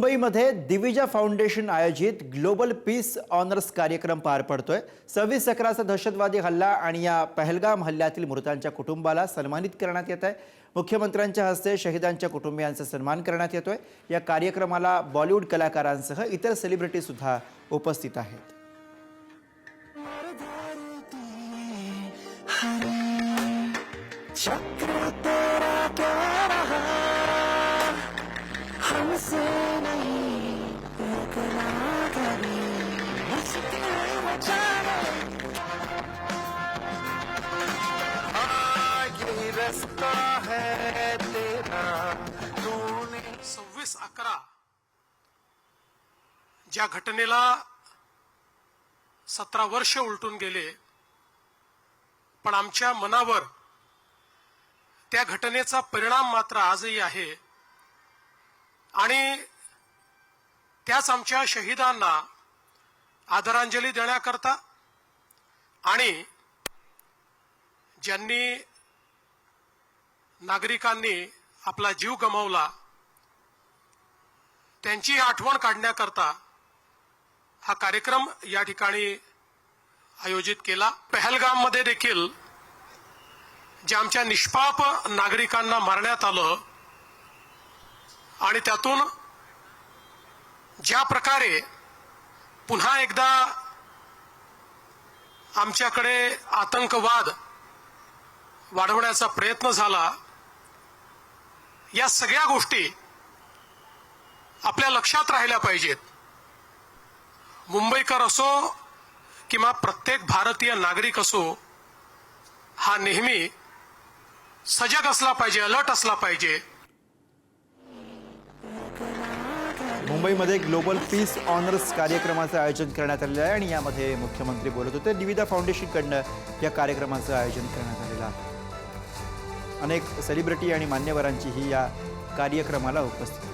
मुंबईमध्ये दिविजा फाउंडेशन आयोजित global peace honours कार्यक्रम पार पडतोय. सव्वीस अकराचा दहशतवादी हल्ला आणि या पहलगाम हल्ल्यातील मृतांच्या कुटुंबाला सन्मानित करण्यात येत आहे. मुख्यमंत्र्यांच्या हस्ते शहीदांच्या कुटुंबियांचा सन्मान करण्यात येतोय. या कार्यक्रमाला बॉलिवूड कलाकारांसह इतर सेलिब्रिटी सुद्धा उपस्थित आहेत. चक्र तेरा सव्वीस अकरा. ज्या घटनेला सतरा वर्ष उलटून गेले पण आमच्या मनावर त्या घटनेचा परिणाम मात्र आजही आहे. आणि त्याच आमच्या शहीदांना आदरांजली देण्याकरता आणि ज्यांनी नागरिकांनी आपला जीव गमावला त्यांची आठवण काढण्याकरता हा कार्यक्रम या ठिकाणी आयोजित केला. पहलगाममध्ये देखील जे आमच्या निष्पाप नागरिकांना मारण्यात आलं आणि त्यातून ज्या प्रकारे पुन्हा एकदा आमच्याकडे आतंकवाद वाढवण्याचा प्रयत्न झाला या सगळ्या गोष्टी आपल्या लक्षात राहिल्या पाहिजेत. मुंबईकर असो किंवा प्रत्येक भारतीय नागरिक असो हा नेहमी सजग असला पाहिजे अलर्ट असला पाहिजे. मुंबईमध्ये ग्लोबल पीस ऑनर्स कार्यक्रमाचं आयोजन करण्यात आलेलं आहे आणि यामध्ये मुख्यमंत्री बोलत होते. निविदा फाउंडेशनकडनं या कार्यक्रमाचं आयोजन करण्यात आलेलं आहे. अनेक सेलिब्रिटी आणि मान्यवरांचीही या कार्यक्रमाला उपस्थिती